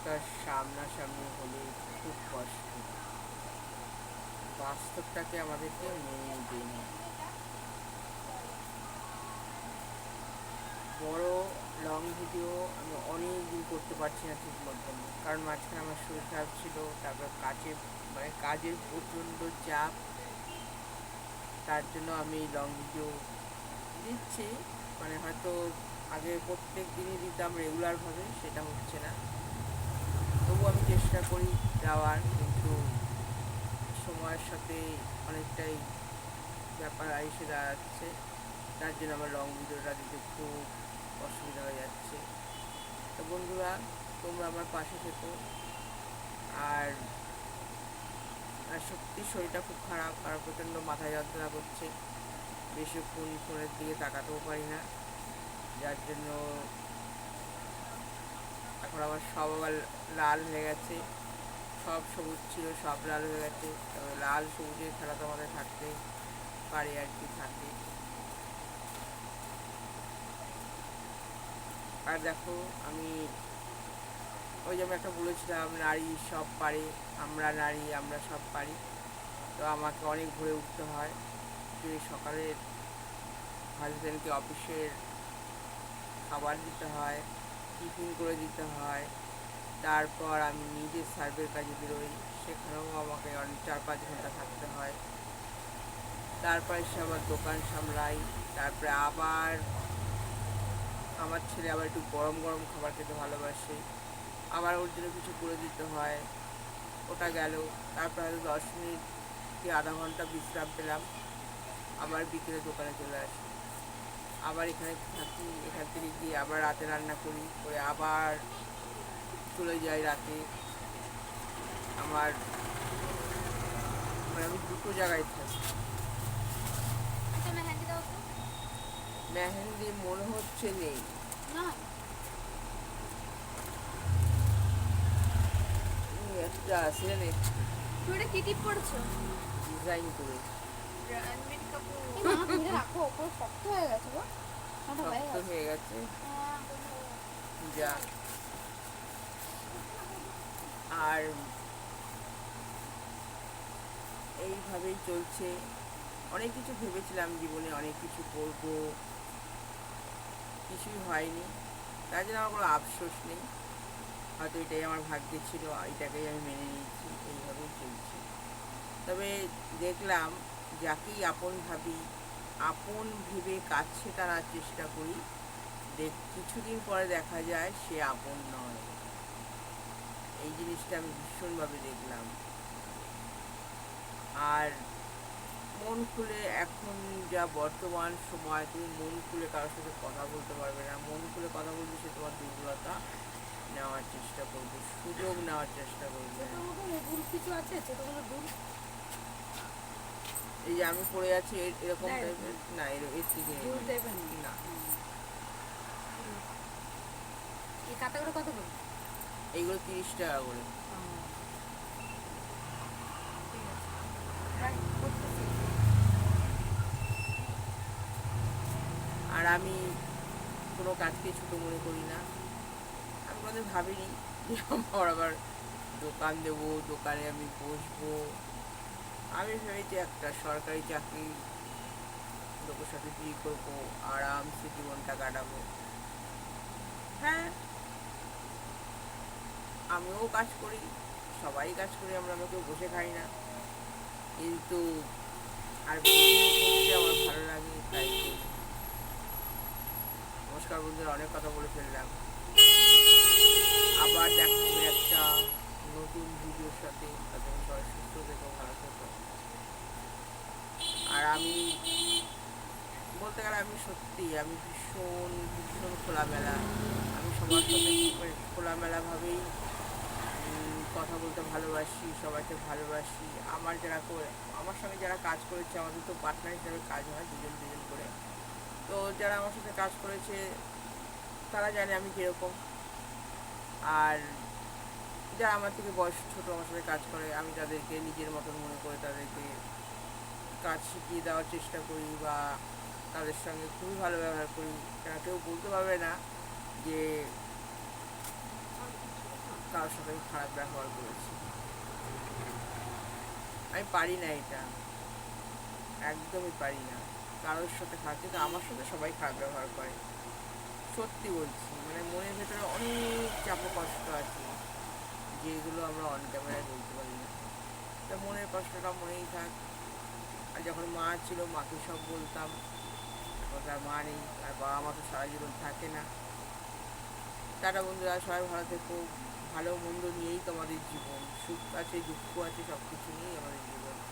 বাস্তবতা সামনাসামনি হলে খুব কষ্ট। বাস্তবটাকে আমাদেরকে মেনে নিতেই বড় লং ভিডিও আমি অনেক দিন করতে পারছি না ঠিক মতন। কারণ মাঝখানে আমার শরীর খারাপ ছিল, তারপর কাজে মানে কাজের প্রচণ্ড চাপ। তার জন্য আমি লং ভিডিও দিচ্ছি। মানে হয়তো আগে প্রত্যেক দিনই দিতাম রেগুলারভাবে সেটা হচ্ছে না। তবু আমি চেষ্টা করি যাওয়ার, কিন্তু সময়ের সাথে অনেকটাই ব্যাপার এসে দাঁড়াচ্ছে। তার জন্য আমার লং ভিডিওটা দিতে খুব অসুবিধা হয়ে যাচ্ছে। তো বন্ধুরা, তোমরা আমার পাশে থেকো। আর আর সত্যি শরীরটা খুব খারাপ, আর প্রচণ্ড মাথায় যন্ত্রণা করছে। বেশিক্ষণ ফোনের দিকে তাকাতেও পারি না। যার জন্য এখন আমার সব আবার লাল হয়ে গেছে। সব সবুজ ছিল, সব লাল হয়ে গেছে। তবে লাল সবুজের খেলা তো আমাদের থাকতে পারে আর কি থাকে আর দেখো, আমি ওই যে আমি একটা বলেছিলাম, নারী সব পারে, আমরা নারী, আমরা সব পারি। তো আমাকে অনেক ভোরে উঠতে হয় যে সকালে হাজব্যান্ডকে অফিসের খাবার দিতে হয় টিফিন করে দিতে হয়। তারপর আমি নিজের সার্ভের কাজে বেরোই। সেখানেও আমাকে অনেক চার পাঁচ ঘণ্টা থাকতে হয়। তারপর এসে আমার দোকান সামলাই। তারপরে আবার আমার ছেলে আবার একটু গরম গরম খাবার খেতে ভালোবাসে। আবার ওর জন্য কিছু করে দিতে হয়। ওটা গেল। তারপর হয়তো দশ মিনিট কি আধা ঘণ্টা বিশ্রাম পেলাম। আবার বিকেলে দোকানে চলে আসি। আবার এখানে থাকি এখান থেকে গিয়ে আবার রাতে রান্না করি করে আবার চলে যাই রাতে। আমার মানে আমি দুটো জায়গায় থাকি। একটা মেহেন্দি মনে হচ্ছে নেই। না। একটা আছে জানে তুমি এটা কি টিপ করেছ ডিজাইন করে। রণবীর কাপুর আর এইভাবেই চলছে। অনেক কিছু ভেবেছিলাম জীবনে অনেক কিছু করব। কিছুই হয়নি। তার জন্য আমার কোনো আফসোস নেই। হয়তো এটাই আমার ভাগ্যে ছিল এটাকেই আমি মেনে নিয়েছি। এইভাবেই চলছে। তবে দেখলাম যাকেই আপন ভাবি, আপন ভেবে কাছে টানার চেষ্টা করি। দেখ, কিছুদিন পরে দেখা যায় সে আপন নয়। এই জিনিসটা আমি ভীষণভাবে দেখলাম। আর মন খুলে এখন যা বর্তমান সময়, তুমি মন খুলে কারোর সাথে কথা বলতে পারবে না। মন খুলে কথা বলবে সে তোমার দুর্বলতা নেওয়ার চেষ্টা করবে, সুযোগ নেওয়ার চেষ্টা করবে। কিছু আছে? এই যে আমি পড়ে আছি এরকম টাইপের না এর- থেকে না। এই কাটাগুলো কত করে? এইগুলো তিরিশ টাকা করে। আর আমি কোনো কাজকে ছোটো মনে করি না। আমি কোনোদিন ভাবিনি যে আমার আবার দোকান দেবো দোকানে আমি বসবো। আমি ভেবেছি একটা সরকারি চাকরি, লোকের সাথে বিয়ে করব, আরামসে জীবনটা কাটাবো। হ্যাঁ। আমিও কাজ করি, সবাই কাজ করি, আমরা কেউ বসে খাই না। কিন্তু আর আমার ভালো লাগে, তাই করি। নমস্কার বন্ধুরা, অনেক কথা বলে ফেললাম। আবার দেখা একটা নতুন ভিডিওর সাথে তাদের সবাই সুস্থ থেকো ভালো থেকো আর আমি বলতে গেলে আমি সত্যি, আমি ভীষণ ভীষণ খোলামেলা, আমি সবার সাথে মানে খোলামেলাভাবেই কথা বলতে ভালোবাসি, সবাইকে ভালোবাসি। আমার যারা করে- আমার সঙ্গে যারা কাজ করেছে, আমাদের তো পার্টনার হিসাবে কাজ হয় দুজন দুজন করে। তো যারা আমার সাথে কাজ করেছে, তারা জানে আমি কীরকম। আর যারা আমার থেকে বয়স ছোটো, আমার সাথে কাজ করে, আমি তাদেরকে নিজের মতন মনে করে তাদেরকে কাজ শিখিয়ে দেওয়ার চেষ্টা করি বা তাদের সঙ্গে খুবই ভালো ব্যবহার করি। তারা কেউ বলতে পারবে না যে কারোর সাথে আমি খারাপ ব্যবহার করেছি। আমি পারি না এটা। একদমই পারি না। কারোর সাথে খারাপ কিন্তু আমার সাথে সবাই খারাপ ব্যবহার করে। সত্যি বলছি মানে মনের ভেতরে অনেক চাপ কষ্ট আছে, যেগুলো আমরা অন ক্যামেরায় বলতে পারি না। তা মনের কষ্টটা মনেই থাক। যখন মা ছিল, মাকে সব বলতাম। এখন তার মা নেই আর বাবা মা তো সারা জীবন থাকে না। তারা বন্ধুরা, সবাই ভালো থেকো। ভালো মন্দ নিয়েই তোমাদের জীবন। সুখ আছে, দুঃখ আছে সব কিছু নিয়েই আমাদের জীবন।